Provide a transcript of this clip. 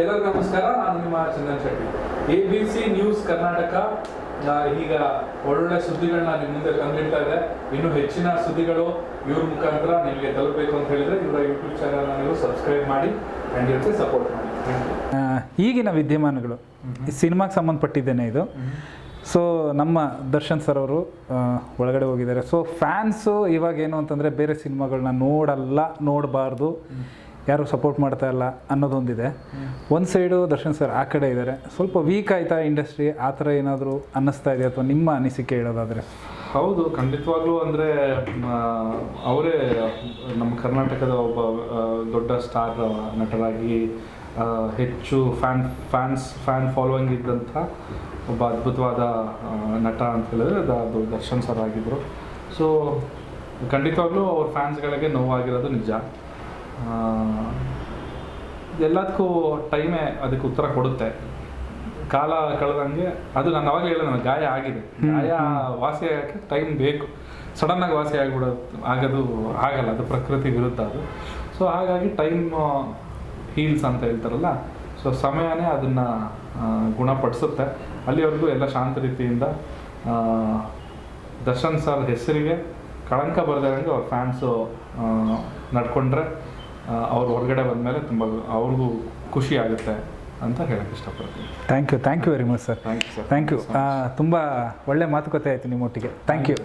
ಎಲ್ಲರಿಗೂ ನಮಸ್ಕಾರ ನಾನು ನಿಮ್ಮ Chandan Shetty. A B C news Karnataka ಈಗ ಒಳ್ಳೊಳ್ಳೆ ಸುದ್ದಿಗಳನ್ನ ನಿಮ್ಮ ಮುಂದೆ ತಂದಿಡ್ತಾ ಇದೆ ಇನ್ನು ಹೆಚ್ಚಿನ ಸುದ್ದಿಗಳು ಇವ್ರ ಮುಖಾಂತರ ನಿಮಗೆ ತಲುಪಬೇಕು ಅಂತ ಹೇಳಿದ್ರೆ ಇವರ ಯೂಟ್ಯೂಬ್ ಚಾನಲ್ನ ನೀವು ಸಬ್ಸ್ಕ್ರೈಬ್ ಮಾಡಿ ಆ್ಯಂಡ್ ಇವ್ರಿಗೆ ಸಪೋರ್ಟ್ ಮಾಡಿ. ಈಗಿನ ವಿದ್ಯಮಾನಗಳು. ಈ ಸಿನಿಮಾಗೆ ಸಂಬಂಧಪಟ್ಟಿದ್ದೇನೆ ಇದು. ಸೊ ನಮ್ಮ ದರ್ಶನ್ ಸರ್ ಅವರು ಒಳಗಡೆ ಹೋಗಿದ್ದಾರೆ. ಸೊ ಫ್ಯಾನ್ಸು ಇವಾಗ ಏನು ಅಂತಂದರೆ ಬೇರೆ ಸಿನಿಮಾಗಳನ್ನ ನೋಡಲ್ಲ ನೋಡಬಾರ್ದು. ಯಾರು ಸಪೋರ್ಟ್ ಮಾಡ್ತಾ ಇಲ್ಲ ಅನ್ನೋದೊಂದಿದೆ. ಒಂದು ಸೈಡು ದರ್ಶನ್ ಸರ್ ಆ ಕಡೆ ಇದ್ದಾರೆ ಸ್ವಲ್ಪ ವೀಕ್ ಆಯ್ತಾ ಇಂಡಸ್ಟ್ರಿ ಆ ಥರ ಏನಾದರೂ ಅನ್ನಿಸ್ತಾ ಇದೆ ಅಥವಾ ನಿಮ್ಮ ಅನಿಸಿಕೆ ಹೇಳೋದಾದರೆ? ಹೌದು ಖಂಡಿತವಾಗ್ಲೂ ಅಂದರೆ ಅವರೇ ನಮ್ಮ ಕರ್ನಾಟಕದ ಒಬ್ಬ ದೊಡ್ಡ ಸ್ಟಾರ್ ನಟರಾಗಿ ಹೆಚ್ಚು ಫ್ಯಾನ್ ಫ್ಯಾನ್ಸ್ ಫ್ಯಾನ್ ಫಾಲೋಯಿಂಗ್ ಇದ್ದಂಥ ಒಬ್ಬ ಅದ್ಭುತವಾದ ನಟ ಅಂತ ಹೇಳಿದ್ರೆ ಅದು ದರ್ಶನ್ ಸರ್ ಆಗಿದ್ದರು ಸೊ ಖಂಡಿತವಾಗ್ಲೂ ಅವ್ರ ಫ್ಯಾನ್ಸ್ಗಳಿಗೆ ನೋವಾಗಿರೋದು ನಿಜ. ಎಲ್ಲದಕ್ಕೂ ಟೈಮೇ ಅದಕ್ಕೆ ಉತ್ತರ ಕೊಡುತ್ತೆ. ಕಾಲ ಕಳೆದಂಗೆ ಅದು ನಾನು ಅವಾಗ ಹೇಳಿದೆ ನನಗೆ ಗಾಯ ಆಗಿದೆ. ಗಾಯ ವಾಸಿ ಆಗಕ್ಕೆ ಟೈಮ್ ಬೇಕು. ಸಡನ್ನಾಗಿ ವಾಸಿ ಆಗಿಬಿಡೋದು ಆಗೋದು ಆಗಲ್ಲ. ಅದು ಪ್ರಕೃತಿ ವಿರುದ್ಧ ಅದು. ಸೊ ಹಾಗಾಗಿ ಟೈಮ್ ಹೀಲ್ಸ್ ಅಂತ ಹೇಳ್ತಾರಲ್ಲ ಸೊ ಸಮಯನೇ ಅದನ್ನು ಗುಣಪಡಿಸುತ್ತೆ. ಅಲ್ಲಿವರೆಗೂ ಎಲ್ಲ ಶಾಂತ ರೀತಿಯಿಂದ ದರ್ಶನ್ ಸರ್ ಹೆಸರಿಗೆ ಕಳಂಕ ಬರ್ದಂಗೆ ಅವ್ರ ಫ್ಯಾನ್ಸು ನಡ್ಕೊಂಡ್ರೆ. ಅವ್ರು ಹೊರಗಡೆ ಬಂದಮೇಲೆ ತುಂಬ ಅವ್ರಿಗೂ ಖುಷಿ ಆಗುತ್ತೆ ಅಂತ ಹೇಳಕ್ಕೆ ಇಷ್ಟಪಡ್ತೀನಿ. Thank you thank you very much sir thank you sir thank you ತುಂಬ ಒಳ್ಳೆ ಮಾತುಕತೆ ಆಯಿತು ನಿಮ್ಮೊಟ್ಟಿಗೆ ಥ್ಯಾಂಕ್ ಯು